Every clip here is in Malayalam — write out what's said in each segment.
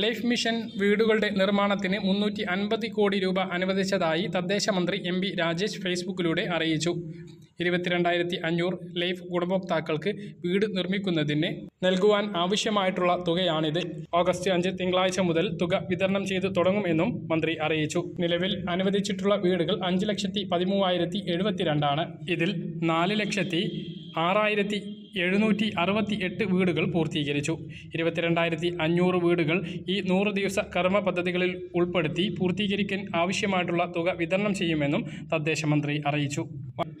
ലൈഫ് മിഷൻ വീടുകളുടെ നിർമ്മാണത്തിന് മുന്നൂറ്റി അൻപത് കോടി രൂപ അനുവദിച്ചതായി തദ്ദേശ മന്ത്രി എം പി രാജേഷ് ഫേസ്ബുക്കിലൂടെ അറിയിച്ചു. ഇരുപത്തിരണ്ടായിരത്തി അഞ്ഞൂറ് ലൈഫ് ഗുണഭോക്താക്കൾക്ക് വീട് നിർമ്മിക്കുന്നതിന് നൽകുവാൻ ആവശ്യമായിട്ടുള്ള തുകയാണിത്. ഓഗസ്റ്റ് അഞ്ച് തിങ്കളാഴ്ച മുതൽ തുക വിതരണം ചെയ്തു തുടങ്ങുമെന്നും മന്ത്രി അറിയിച്ചു. നിലവിൽ അനുവദിച്ചിട്ടുള്ള വീടുകൾ അഞ്ച് ലക്ഷത്തി പതിമൂവായിരത്തി എഴുപത്തിരണ്ടാണ്. ഇതിൽ നാല് ലക്ഷത്തി ആറായിരത്തി എഴുന്നൂറ്റി അറുപത്തി എട്ട് വീടുകൾ പൂർത്തീകരിച്ചു. ഇരുപത്തിരണ്ടായിരത്തി അഞ്ഞൂറ് വീടുകൾ ഈ നൂറ് ദിവസ കർമ്മ പദ്ധതികളിൽ ഉൾപ്പെടുത്തി പൂർത്തീകരിക്കാൻ ആവശ്യമായിട്ടുള്ള തുക വിതരണം ചെയ്യുമെന്നും തദ്ദേശ മന്ത്രി അറിയിച്ചു.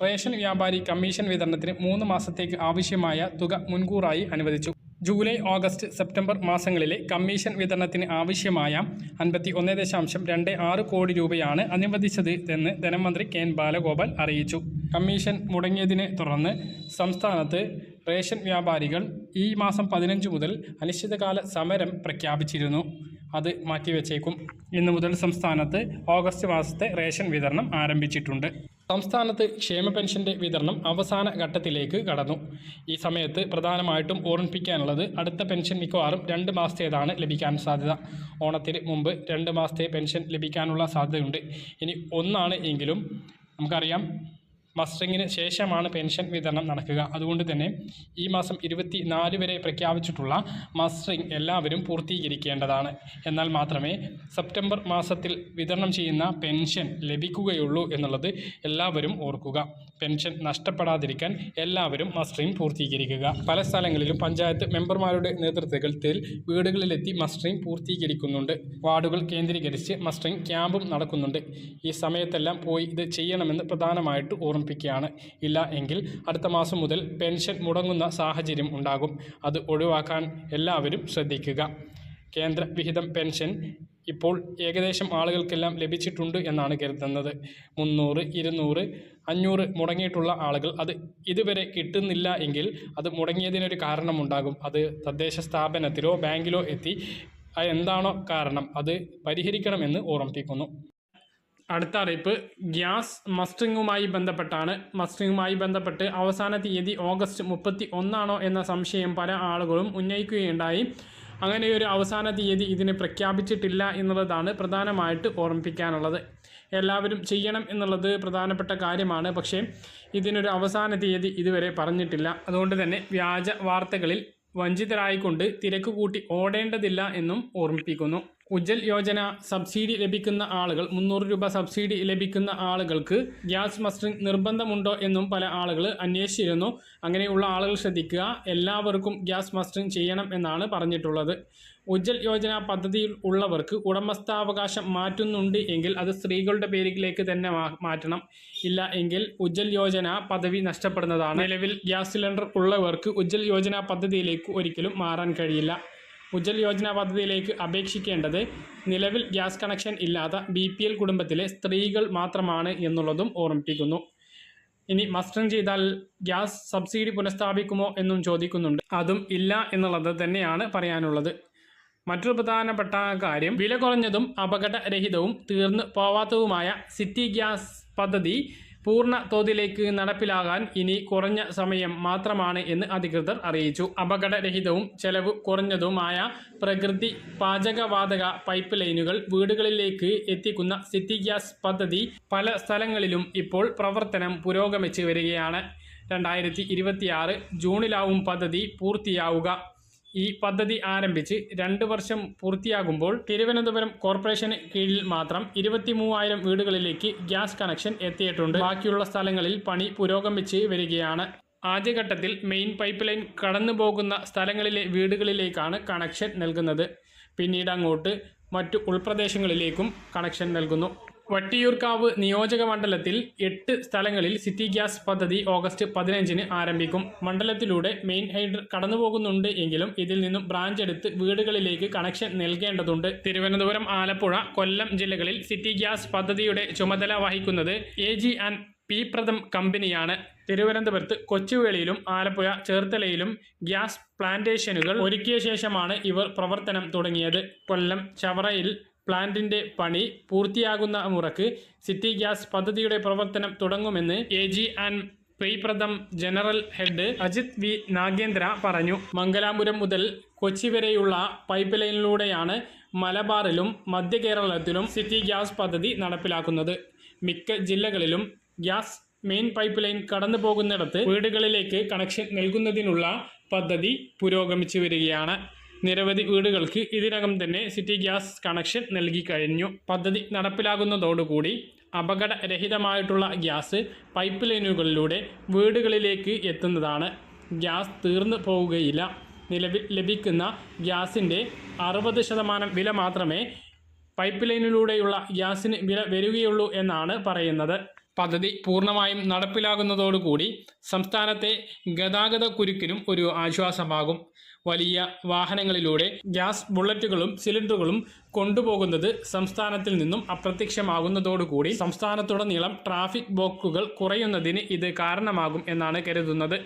റേഷൻ വ്യാപാരി കമ്മീഷൻ വിതരണത്തിന് മൂന്ന് മാസത്തേക്ക് ആവശ്യമായ തുക മുൻകൂറായി അനുവദിച്ചു. ജൂലൈ ഓഗസ്റ്റ് സെപ്റ്റംബർ മാസങ്ങളിലെ കമ്മീഷൻ വിതരണത്തിന് ആവശ്യമായ അൻപത്തി ഒന്ന് ദശാംശം രണ്ട് ആറ് കോടി രൂപയാണ് അനുവദിച്ചത് എന്ന് ധനമന്ത്രി കെ എൻ ബാലഗോപാൽ അറിയിച്ചു. കമ്മീഷൻ മുടങ്ങിയതിനെ തുടർന്ന് സംസ്ഥാനത്ത് റേഷൻ വ്യാപാരികൾ ഈ മാസം പതിനഞ്ച് മുതൽ അനിശ്ചിതകാല സമരം പ്രഖ്യാപിച്ചിരുന്നു. അത് മാറ്റിവെച്ചേക്കും. ഇന്നു മുതൽ സംസ്ഥാനത്ത് ഓഗസ്റ്റ് മാസത്തെ റേഷൻ വിതരണം ആരംഭിച്ചിട്ടുണ്ട്. സംസ്ഥാനത്ത് ക്ഷേമ പെൻഷന്റെ വിതരണം അവസാന ഘട്ടത്തിലേക്ക് കടന്നു. ഈ സമയത്ത് പ്രധാനമായിട്ടും ഓർമ്മിപ്പിക്കാനുള്ളത് അടുത്ത പെൻഷൻ മിക്കവാറും രണ്ട് മാസത്തേതാണ് ലഭിക്കാൻ സാധ്യത. ഓണത്തിന് മുമ്പ് രണ്ട് മാസത്തെ പെൻഷൻ ലഭിക്കാനുള്ള സാധ്യതയുണ്ട്. ഇനി ഒന്നാണ് എങ്കിലും നമുക്കറിയാം മസ്റ്ററിങ്ങിന് ശേഷമാണ് പെൻഷൻ വിതരണം നടക്കുക. അതുകൊണ്ട് തന്നെ ഈ മാസം ഇരുപത്തി നാല് വരെ പ്രഖ്യാപിച്ചിട്ടുള്ള മസ്റ്ററിങ് എല്ലാവരും പൂർത്തീകരിക്കേണ്ടതാണ്. എന്നാൽ മാത്രമേ സെപ്റ്റംബർ മാസത്തിൽ വിതരണം ചെയ്യുന്ന പെൻഷൻ ലഭിക്കുകയുള്ളൂ എന്നുള്ളത് എല്ലാവരും ഓർക്കുക. പെൻഷൻ നഷ്ടപ്പെടാതിരിക്കാൻ എല്ലാവരും മസ്റ്ററിങ് പൂർത്തീകരിക്കുക. പല സ്ഥലങ്ങളിലും പഞ്ചായത്ത് മെമ്പർമാരുടെ നേതൃത്വത്തിൽ വീടുകളിലെത്തി മസ്റ്ററിങ് പൂർത്തീകരിക്കുന്നുണ്ട്. വാർഡുകൾ കേന്ദ്രീകരിച്ച് മസ്റ്ററിങ് ക്യാമ്പും നടക്കുന്നുണ്ട്. ഈ സമയത്തെല്ലാം പോയി ഇത് ചെയ്യണമെന്ന് പ്രധാനമായിട്ട് ഓർമ്മിപ്പിക്കുകയാണ് ഇല്ല എങ്കിൽ അടുത്ത മാസം മുതൽ പെൻഷൻ മുടങ്ങുന്ന സാഹചര്യം ഉണ്ടാകും. അത് ഒഴിവാക്കാൻ എല്ലാവരും ശ്രദ്ധിക്കുക. കേന്ദ്ര വിഹിതം പെൻഷൻ ഇപ്പോൾ ഏകദേശം ആളുകൾക്കെല്ലാം ലഭിച്ചിട്ടുണ്ട് എന്നാണ് കരുതുന്നത്. മുന്നൂറ് ഇരുന്നൂറ് അഞ്ഞൂറ് മുടങ്ങിയിട്ടുള്ള ആളുകൾ അത് ഇതുവരെ കിട്ടുന്നില്ല എങ്കിൽ അത് മുടങ്ങിയതിനൊരു കാരണമുണ്ടാകും അത് തദ്ദേശ സ്ഥാപനത്തിലോ ബാങ്കിലോ എത്തി എന്താണോ കാരണം അത് പരിഹരിക്കണമെന്ന് ഓർമ്മിപ്പിക്കുന്നു. അടുത്ത അറിയിപ്പ്. ഗ്യാസ് മസ്റ്ററിങ്ങുമായി ബന്ധപ്പെട്ടാണ്. മസ്റ്ററിങ്ങുമായി ബന്ധപ്പെട്ട് അവസാന തീയതി ഓഗസ്റ്റ് മുപ്പത്തി ഒന്നാണോ എന്ന സംശയം പല ആളുകളും ഉന്നയിക്കുകയുണ്ടായി. അങ്ങനെ ഒരു അവസാന തീയതി ഇതിന് പ്രഖ്യാപിച്ചിട്ടില്ല എന്നുള്ളതാണ് പ്രധാനമായിട്ട് ഓർമ്മിപ്പിക്കാനുള്ളത്. എല്ലാവരും ചെയ്യണം എന്നുള്ളത് പ്രധാനപ്പെട്ട കാര്യമാണ്. പക്ഷേ ഇതിനൊരു അവസാന തീയതി ഇതുവരെ പറഞ്ഞിട്ടില്ല. അതുകൊണ്ട് തന്നെ വ്യാജ വാർത്തകളിൽ വഞ്ചിതരായിക്കൊണ്ട് തിരക്ക് കൂട്ടി ഓടേണ്ടതില്ല എന്നും ഓർമ്മിപ്പിക്കുന്നു. ഉജ്ജൽ യോജന സബ്സിഡി ലഭിക്കുന്ന ആളുകൾ മുന്നൂറ് രൂപ സബ്സിഡി ലഭിക്കുന്ന ആളുകൾക്ക് ഗ്യാസ് മസ്റ്ററിംഗ് നിർബന്ധമുണ്ടോ എന്നും പല ആളുകൾ അന്വേഷിച്ചിരുന്നു. അങ്ങനെയുള്ള ആളുകൾ ശ്രദ്ധിക്കുക എല്ലാവർക്കും ഗ്യാസ് മസ്റ്ററിംഗ് ചെയ്യണം എന്നാണ് പറഞ്ഞിട്ടുള്ളത്. ഉജ്ജൽ യോജന പദ്ധതിയിൽ ഉള്ളവർക്ക് ഉടമസ്ഥാവകാശം മാറ്റുന്നുണ്ട് എങ്കിൽ അത് സ്ത്രീകളുടെ പേരിലേക്ക് തന്നെ മാറ്റണം. ഇല്ല എങ്കിൽ ഉജ്ജൽ യോജന പദവി നഷ്ടപ്പെടുന്നതാണ്. നിലവിൽ ഗ്യാസ് സിലിണ്ടർ ഉള്ളവർക്ക് ഉജ്ജൽ യോജന പദ്ധതിയിലേക്ക് ഒരിക്കലും മാറാൻ കഴിയില്ല. ഉജ്ജൽ യോജന പദ്ധതിയിലേക്ക് അപേക്ഷിക്കേണ്ടത് നിലവിൽ ഗ്യാസ് കണക്ഷൻ ഇല്ലാത്ത ബി പി എൽ കുടുംബത്തിലെ സ്ത്രീകൾ മാത്രമാണ് എന്നുള്ളതും ഓർമ്മിപ്പിക്കുന്നു. ഇനി മസ്റ്ററിങ് ചെയ്താൽ ഗ്യാസ് സബ്സിഡി പുനഃസ്ഥാപിക്കുമോ എന്നും ചോദിക്കുന്നുണ്ട്. അതും ഇല്ല എന്നുള്ളത് തന്നെയാണ് പറയാനുള്ളത്. മറ്റൊരു പ്രധാനപ്പെട്ട കാര്യം വില കുറഞ്ഞതും അപകടരഹിതവും തീർന്നു പോവാത്തതുമായ സിറ്റി ഗ്യാസ് പദ്ധതി പൂർണ തോതിലേക്ക് നടപ്പിലാകാൻ ഇനി കുറഞ്ഞ സമയം മാത്രമാണ് എന്ന് അധികൃതർ അറിയിച്ചു. അപകടരഹിതവും ചെലവ് കുറഞ്ഞതുമായ പ്രകൃതി പാചകവാതക പൈപ്പ് ലൈനുകൾ വീടുകളിലേക്ക് എത്തിക്കുന്ന സിറ്റി ഗ്യാസ് പദ്ധതി പല സ്ഥലങ്ങളിലും ഇപ്പോൾ പ്രവർത്തനം പുരോഗമിച്ച് വരികയാണ്. രണ്ടായിരത്തി ഇരുപത്തിയാറ് ജൂണിലാവും പദ്ധതി പൂർത്തിയാവുക. ഈ പദ്ധതി ആരംഭിച്ച് രണ്ട് വർഷം പൂർത്തിയാകുമ്പോൾ തിരുവനന്തപുരം കോർപ്പറേഷന് കീഴിൽ മാത്രം ഇരുപത്തി മൂവായിരം വീടുകളിലേക്ക് ഗ്യാസ് കണക്ഷൻ എത്തിയിട്ടുണ്ട്. ബാക്കിയുള്ള സ്ഥലങ്ങളിൽ പണി പുരോഗമിച്ച് വരികയാണ്. ആദ്യഘട്ടത്തിൽ മെയിൻ പൈപ്പ് ലൈൻ കടന്നു പോകുന്ന സ്ഥലങ്ങളിലെ വീടുകളിലേക്കാണ് കണക്ഷൻ നൽകുന്നത്. പിന്നീട് അങ്ങോട്ട് മറ്റു ഉൾപ്രദേശങ്ങളിലേക്കും കണക്ഷൻ നൽകുന്നു. വട്ടിയൂർക്കാവ് നിയോജക മണ്ഡലത്തിൽ എട്ട് സ്ഥലങ്ങളിൽ സിറ്റി ഗ്യാസ് പദ്ധതി ഓഗസ്റ്റ് പതിനഞ്ചിന് ആരംഭിക്കും. മണ്ഡലത്തിലൂടെ മെയിൻ ഹൈഡർ കടന്നുപോകുന്നുണ്ട് എങ്കിലും ഇതിൽ നിന്നും ബ്രാഞ്ച് എടുത്ത് വീടുകളിലേക്ക് കണക്ഷൻ നൽകേണ്ടതുണ്ട്. തിരുവനന്തപുരം ആലപ്പുഴ കൊല്ലം ജില്ലകളിൽ സിറ്റി ഗ്യാസ് പദ്ധതിയുടെ ചുമതല വഹിക്കുന്നത് A G and P Pratham കമ്പനിയാണ്. തിരുവനന്തപുരത്ത് കൊച്ചുവേളിയിലും ആലപ്പുഴ ചേർത്തലയിലും ഗ്യാസ് പ്ലാന്റേഷനുകൾ ഒരുക്കിയ ശേഷമാണ് ഇവർ പ്രവർത്തനം തുടങ്ങിയത്. കൊല്ലം ചവറയിൽ പ്ലാന്റിന്റെ പണി പൂർത്തിയാകുന്ന മുറക്ക് സിറ്റി ഗ്യാസ് പദ്ധതിയുടെ പ്രവർത്തനം തുടങ്ങുമെന്ന് A G and പ്രിയപ്രദം general head Ajith V Nagendra പറഞ്ഞു. മംഗലാപുരം മുതൽ കൊച്ചി വരെയുള്ള പൈപ്പ് ലൈനിലൂടെയാണ് മലബാറിലും മധ്യ കേരളത്തിലും സിറ്റി ഗ്യാസ് പദ്ധതി നടപ്പിലാക്കുന്നത്. മിക്ക ജില്ലകളിലും ഗ്യാസ് മെയിൻ പൈപ്പ് ലൈൻ കടന്നു പോകുന്നിടത്ത് വീടുകളിലേക്ക് കണക്ഷൻ നൽകുന്നതിനുള്ള പദ്ധതി പുരോഗമിച്ചു വരികയാണ്. നിരവധി വീടുകൾക്ക് ഇതിനകം തന്നെ സിറ്റി ഗ്യാസ് കണക്ഷൻ നൽകി കഴിഞ്ഞു. പദ്ധതി നടപ്പിലാകുന്നതോടുകൂടി അപകടരഹിതമായിട്ടുള്ള ഗ്യാസ് പൈപ്പ് ലൈനുകളിലൂടെ വീടുകളിലേക്ക് എത്തുന്നതാണ്. ഗ്യാസ് തീർന്നു പോവുകയില്ല. നിലവിൽ ലഭിക്കുന്ന ഗ്യാസിന്റെ അറുപത് ശതമാനം വില മാത്രമേ പൈപ്പ് ലൈനിലൂടെയുള്ള ഗ്യാസിന് വില വരികയുള്ളൂ എന്നാണ് പറയുന്നത്. പദ്ധതി പൂർണമായും നടപ്പിലാകുന്നതോടുകൂടി സംസ്ഥാനത്തെ ഗതാഗത കുരുക്കിനും ഒരു ആശ്വാസമാകും. വലിയ വാഹനങ്ങളിലൂടെ ഗ്യാസ് ബുള്ളറ്റുകളും സിലിണ്ടറുകളും കൊണ്ടുപോകുന്നത് സംസ്ഥാനത്തിൽ നിന്നും അപ്രത്യക്ഷമാകുന്നതോടുകൂടി സംസ്ഥാനത്തുടനീളം ട്രാഫിക് ബ്ലോക്കുകൾ കുറയുന്നതിന് ഇത് കാരണമാകും എന്നാണ് കരുതുന്നത്.